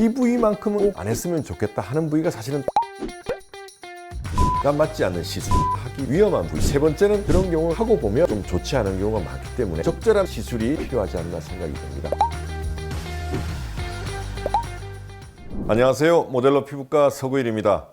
이 부위만큼은 꼭안 했으면 좋겠다 하는 부위가 사실은 가 맞지 않는 시술 하기 위험한 부위. 세 번째는 그런 경우 하고 보면 좀 좋지 않은 경우가 많기 때문에 적절한 시술이 필요하지 않나 생각이 듭니다. 안녕하세요. 모델러 피부과 서구일입니다.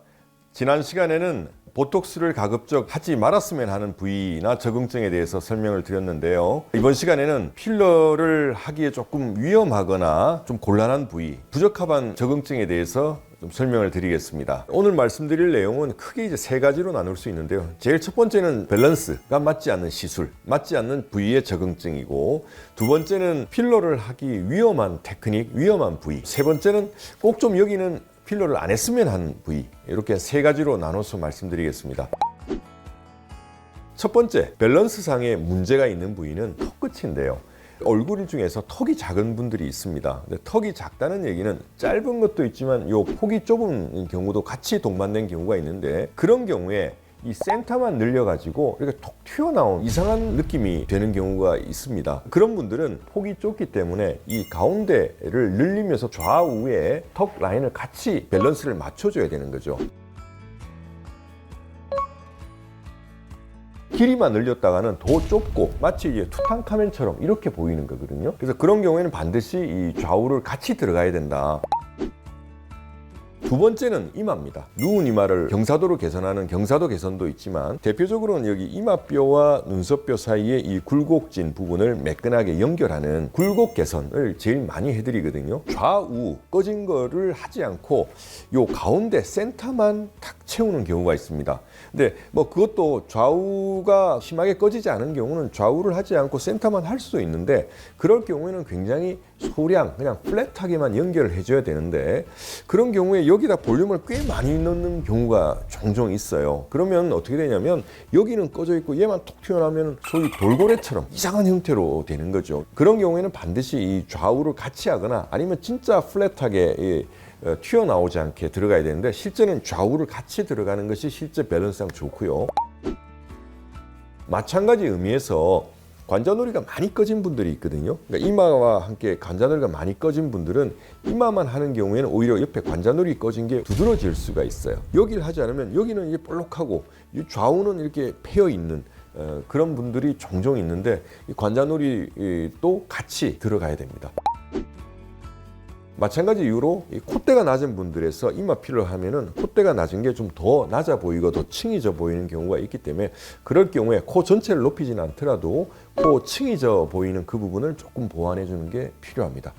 지난 시간에는 보톡스를 가급적 하지 말았으면 하는 부위나 적응증에 대해서 설명을 드렸는데요. 이번 시간에는 필러를 하기에 조금 위험하거나 좀 곤란한 부위, 부적합한 적응증에 대해서 좀 설명을 드리겠습니다. 오늘 말씀드릴 내용은 크게 이제 세 가지로 나눌 수 있는데요. 제일 첫 번째는 밸런스가 맞지 않는 시술, 맞지 않는 부위의 적응증이고, 두 번째는 필러를 하기 위험한 테크닉, 위험한 부위. 세 번째는 꼭 좀 여기는 필러를 안 했으면 하는 부위. 이렇게 세 가지로 나눠서 말씀드리겠습니다. 첫 번째, 밸런스상의 문제가 있는 부위는 턱 끝인데요. 얼굴 중에서 턱이 작은 분들이 있습니다. 근데 턱이 작다는 얘기는 짧은 것도 있지만 요 폭이 좁은 경우도 같이 동반된 경우가 있는데 그런 경우에 이 센터만 늘려가지고 이렇게 톡 튀어나온 이상한 느낌이 되는 경우가 있습니다. 그런 분들은 폭이 좁기 때문에 이 가운데를 늘리면서 좌우에 턱 라인을 같이 밸런스를 맞춰줘야 되는 거죠. 길이만 늘렸다가는 더 좁고 마치 이제 투탕카멘처럼 이렇게 보이는 거거든요. 그래서 그런 경우에는 반드시 이 좌우를 같이 들어가야 된다. 두 번째는 이마입니다. 누운 이마를 경사도로 개선하는 경사도 개선도 있지만 대표적으로는 여기 이마뼈와 눈썹뼈 사이에 이 굴곡진 부분을 매끈하게 연결하는 굴곡 개선을 제일 많이 해드리거든요. 좌우 꺼진 거를 하지 않고 요 가운데 센터만 탁 채우는 경우가 있습니다. 근데 뭐 그것도 좌우가 심하게 꺼지지 않은 경우는 좌우를 하지 않고 센터만 할 수도 있는데 그럴 경우에는 굉장히 소량 그냥 플랫하게만 연결을 해줘야 되는데 그런 경우에 여기 다 볼륨을 꽤 많이 넣는 경우가 종종 있어요. 그러면 어떻게 되냐면 여기는 꺼져 있고 얘만 톡 튀어나오면 소위 돌고래처럼 이상한 형태로 되는 거죠. 그런 경우에는 반드시 이 좌우를 같이 하거나 아니면 진짜 플랫하게 이 어, 튀어나오지 않게 들어가야 되는데 실제는 좌우를 같이 들어가는 것이 실제 밸런스상 좋고요. 마찬가지 의미에서 관자놀이가 많이 꺼진 분들이 있거든요. 그러니까 이마와 함께 관자놀이가 많이 꺼진 분들은 이마만 하는 경우에는 오히려 옆에 관자놀이 꺼진 게 두드러질 수가 있어요. 여기를 하지 않으면 여기는 이게 볼록하고 이 좌우는 이렇게 패여 있는 어, 그런 분들이 종종 있는데 이 관자놀이도 같이 들어가야 됩니다. 마찬가지 이유로 이 콧대가 낮은 분들에서 이마 필러 하면은 콧대가 낮은 게 좀 더 낮아 보이고 더 층이져 보이는 경우가 있기 때문에 그럴 경우에 코 전체를 높이지는 않더라도 코 층이져 보이는 그 부분을 조금 보완해 주는 게 필요합니다.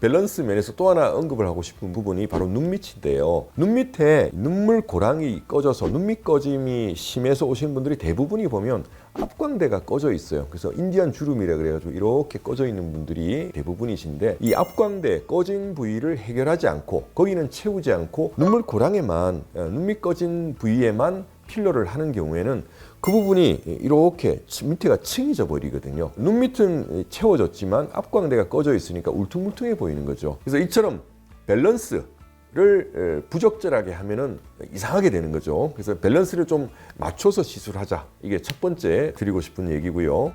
밸런스 면에서 또 하나 언급을 하고 싶은 부분이 바로 눈 밑인데요. 눈 밑에 눈물 고랑이 꺼져서 눈밑 꺼짐이 심해서 오신 분들이 대부분이 보면 앞광대가 꺼져 있어요. 그래서 인디안 주름이라 그래가지고 이렇게 꺼져 있는 분들이 대부분이신데 이 앞광대 꺼진 부위를 해결하지 않고 거기는 채우지 않고 눈물 고랑에만 어, 눈밑 꺼진 부위에만 필러를 하는 경우에는 그 부분이 이렇게 밑에가 층이져 버리거든요. 눈 밑은 채워졌지만 앞광대가 꺼져 있으니까 울퉁불퉁해 보이는 거죠. 그래서 이처럼 밸런스 를 부적절하게 하면은 이상하게 되는 거죠. 그래서 밸런스를 좀 맞춰서 시술하자. 이게 첫 번째 드리고 싶은 얘기고요.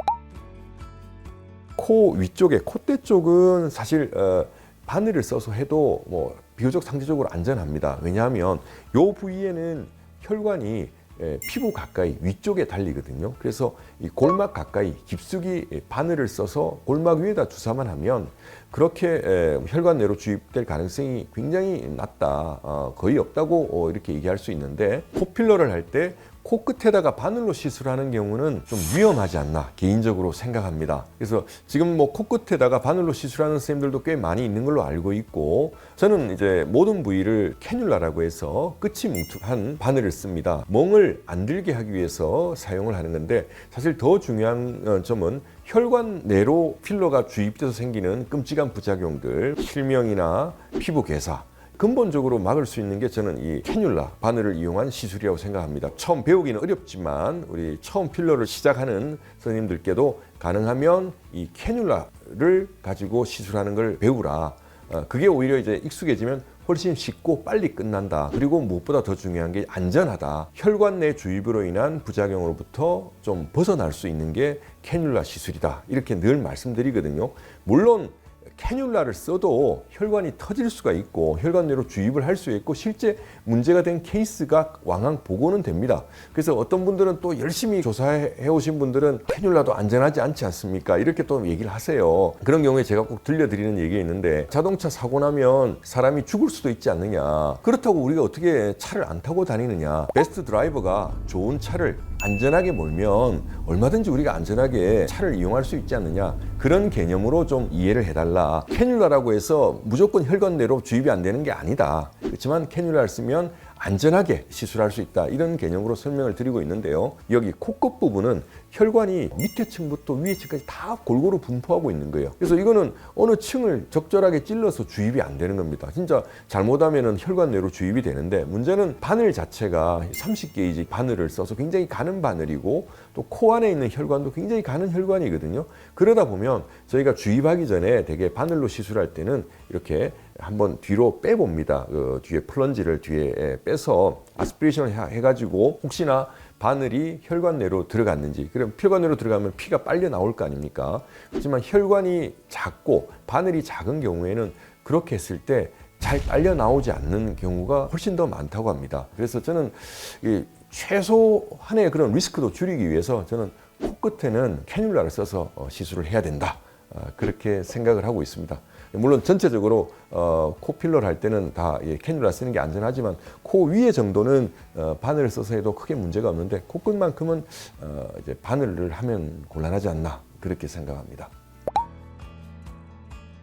코 위쪽에 콧대 쪽은 사실 어, 바늘을 써서 해도 뭐 비교적 상대적으로 안전합니다. 왜냐하면 요 부위에는 혈관이 에, 피부 가까이 위쪽에 달리거든요. 그래서 이 골막 가까이 깊숙이 바늘을 써서 골막 위에다 주사만 하면 그렇게 에, 혈관 내로 주입될 가능성이 굉장히 낮다, 어, 거의 없다고 어, 이렇게 얘기할 수 있는데 코필러를 할 때 코끝에다가 바늘로 시술하는 경우는 좀 위험하지 않나 개인적으로 생각합니다. 그래서 지금 뭐 코끝에다가 바늘로 시술하는 선생님들도 꽤 많이 있는 걸로 알고 있고 저는 이제 모든 부위를 캐뉼라라고 해서 끝이 뭉툭한 바늘을 씁니다. 멍을 안 들게 하기 위해서 사용을 하는 건데 사실 더 중요한 어, 점은 혈관 내로 필러가 주입돼서 생기는 끔찍한 부작용들, 실명이나 피부 괴사 근본적으로 막을 수 있는 게 저는 이 캐뉼라 바늘을 이용한 시술이라고 생각합니다. 처음 배우기는 어렵지만 우리 처음 필러를 시작하는 선생님들께도 가능하면 이 캐뉼라를 가지고 시술하는 걸 배우라. 어, 그게 오히려 이제 익숙해지면 훨씬 쉽고 빨리 끝난다. 그리고 무엇보다 더 중요한 게 안전하다. 혈관 내 주입으로 인한 부작용으로부터 좀 벗어날 수 있는 게 캐뉼라 시술이다. 이렇게 늘 말씀드리거든요. 물론 캐뉼라를 써도 혈관이 터질 수가 있고 혈관 내로 주입을 할 수 있고 실제 문제가 된 케이스가 왕왕 보고는 됩니다. 그래서 어떤 분들은 또 열심히 조사해 오신 분들은 캐뉼라도 안전하지 않지 않습니까? 이렇게 또 얘기를 하세요. 그런 경우에 제가 꼭 들려드리는 얘기가 있는데 자동차 사고 나면 사람이 죽을 수도 있지 않느냐. 그렇다고 우리가 어떻게 차를 안 타고 다니느냐. 베스트 드라이버가 좋은 차를 안전하게 몰면 얼마든지 우리가 안전하게 차를 이용할 수 있지 않느냐. 그런 개념으로 좀 이해를 해달라. 캐뉼라라고 해서 무조건 혈관 내로 주입이 안 되는 게 아니다. 그렇지만 캐뉼라를 쓰면 안전하게 시술할 수 있다. 이런 개념으로 설명을 드리고 있는데요. 여기 코끝 부분은 혈관이 밑에 층부터 위에 층까지 다 골고루 분포하고 있는 거예요. 그래서 이거는 어느 층을 적절하게 찔러서 주입이 안 되는 겁니다. 진짜 잘못하면 혈관 내로 주입이 되는데 문제는 바늘 자체가 30게이지 바늘을 써서 굉장히 가는 바늘이고 또 코 안에 있는 혈관도 굉장히 가는 혈관이거든요. 그러다 보면 저희가 주입하기 전에 되게 바늘로 시술할 때는 이렇게 한번 뒤로 빼봅니다. 그 뒤에 플런지를 뒤에 빼서 아스피레이션을 해- 해가지고 혹시나 바늘이 혈관 내로 들어갔는지 그럼 혈관 내로 들어가면 피가 빨려 나올 거 아닙니까? 그렇지만 혈관이 작고 바늘이 작은 경우에는 그렇게 했을 때 잘 빨려 나오지 않는 경우가 훨씬 더 많다고 합니다. 그래서 저는 이 최소한의 그런 리스크도 줄이기 위해서 저는 코끝에는 캐뉼라를 써서 어, 시술을 해야 된다. 아, 그렇게 생각을 하고 있습니다. 물론 전체적으로 어, 코 필러를 할 때는 다 예, 캐뉼라 쓰는 게 안전하지만 코 위에 정도는 어, 바늘을 써서 해도 크게 문제가 없는데 코끝만큼은 어, 이제 바늘을 하면 곤란하지 않나 그렇게 생각합니다.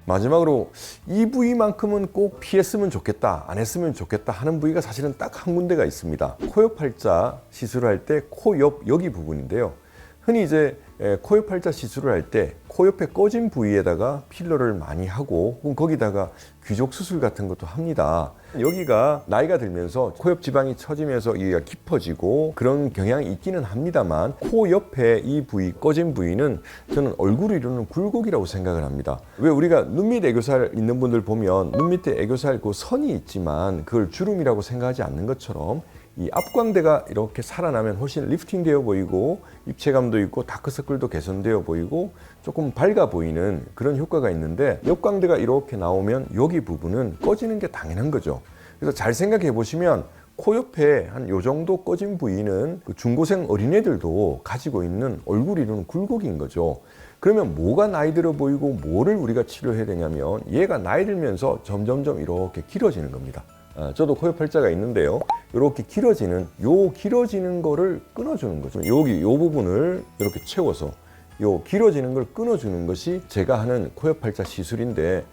마지막으로 이 부위만큼은 꼭 피했으면 좋겠다, 안 했으면 좋겠다 하는 부위가 사실은 딱 한 군데가 있습니다. 코옆 팔자 시술을 할때 코 옆 여기 부분인데요. 흔히 이제 에, 코옆 팔자 시술을 할 때 코 옆에 꺼진 부위에다가 필러를 많이 하고 혹은 거기다가 귀족 수술 같은 것도 합니다. 여기가 나이가 들면서 코옆 지방이 처지면서 여기가 깊어지고 그런 경향이 있기는 합니다만 코 옆에 이 부위 꺼진 부위는 저는 얼굴을 이루는 굴곡이라고 생각을 합니다. 왜 우리가 눈 밑 애교살 있는 분들 보면 눈 밑에 애교살 그 선이 있지만 그걸 주름이라고 생각하지 않는 것처럼 이 앞광대가 이렇게 살아나면 훨씬 리프팅되어 보이고 입체감도 있고 다크서클도 개선되어 보이고 조금 밝아 보이는 그런 효과가 있는데 옆광대가 이렇게 나오면 여기 부분은 꺼지는 게 당연한 거죠. 그래서 잘 생각해 보시면 코 옆에 한 요 정도 꺼진 부위는 그 중고생 어린애들도 가지고 있는 얼굴 이루는 굴곡인 거죠. 그러면 뭐가 나이 들어 보이고 뭐를 우리가 치료해야 되냐면 얘가 나이 들면서 점점점 이렇게 길어지는 겁니다. 아, 저도 코옆 팔자가 있는데요. 이렇게 길어지는 요 길어지는 거를 끊어주는 거죠. 여기 요 부분을 이렇게 채워서 요 길어지는 걸 끊어주는 것이 제가 하는 코옆 팔자 시술인데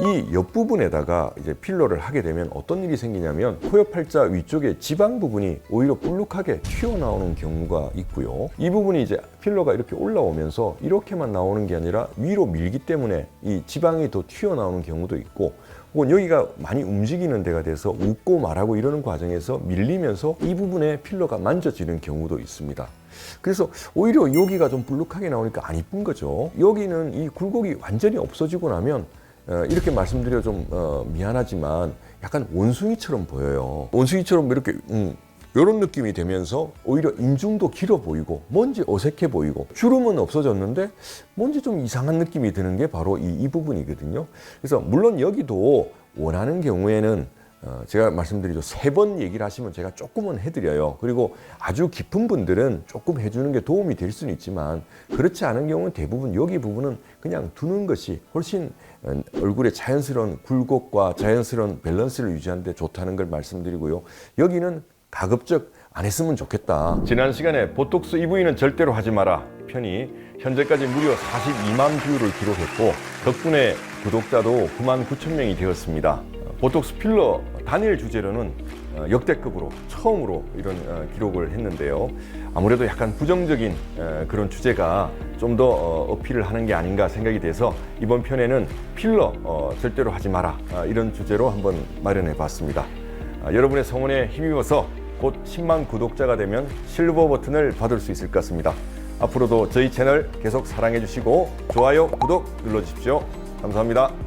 이 옆부분에다가 이제 필러를 하게 되면 어떤 일이 생기냐면 코옆 팔자 위쪽에 지방 부분이 오히려 볼록하게 튀어나오는 경우가 있고요. 이 부분이 이제 필러가 이렇게 올라오면서 이렇게만 나오는 게 아니라 위로 밀기 때문에 이 지방이 더 튀어나오는 경우도 있고 혹은 여기가 많이 움직이는 데가 돼서 웃고 말하고 이러는 과정에서 밀리면서 이 부분에 필러가 만져지는 경우도 있습니다. 그래서 오히려 여기가 좀 불룩하게 나오니까 안 이쁜 거죠. 여기는 이 굴곡이 완전히 없어지고 나면 어, 이렇게 말씀드려 좀 어, 미안하지만 약간 원숭이처럼 보여요. 원숭이처럼 이렇게 음, 이런 느낌이 되면서 오히려 인중도 길어 보이고 뭔지 어색해 보이고 주름은 없어졌는데 뭔지 좀 이상한 느낌이 드는 게 바로 이, 이 부분이거든요. 그래서 물론 여기도 원하는 경우에는 어, 제가 말씀드리죠. 세 번 얘기를 하시면 제가 조금은 해드려요. 그리고 아주 깊은 분들은 조금 해주는 게 도움이 될 수는 있지만 그렇지 않은 경우는 대부분 여기 부분은 그냥 두는 것이 훨씬 어, 얼굴의 자연스러운 굴곡과 자연스러운 밸런스를 유지하는 데 좋다는 걸 말씀드리고요. 여기는 가급적 안 했으면 좋겠다. 지난 시간에 보톡스 EV는 절대로 하지 마라 편이 현재까지 무려 42만 뷰를 기록했고 덕분에 구독자도 9만 9천 명이 되었습니다. 보톡스 필러 단일 주제로는 어, 역대급으로 처음으로 이런 어, 기록을 했는데요. 아무래도 약간 부정적인 어, 그런 주제가 좀 더 어필을 하는 게 아닌가 생각이 돼서 이번 편에는 필러 어, 절대로 하지 마라 아, 이런 주제로 한번 마련해 봤습니다. 아, 여러분의 성원에 힘입어서 곧 10만 구독자가 되면 실버 버튼을 받을 수 있을 것 같습니다. 앞으로도 저희 채널 계속 사랑해 주시고 좋아요, 구독 눌러 주십시오. 감사합니다.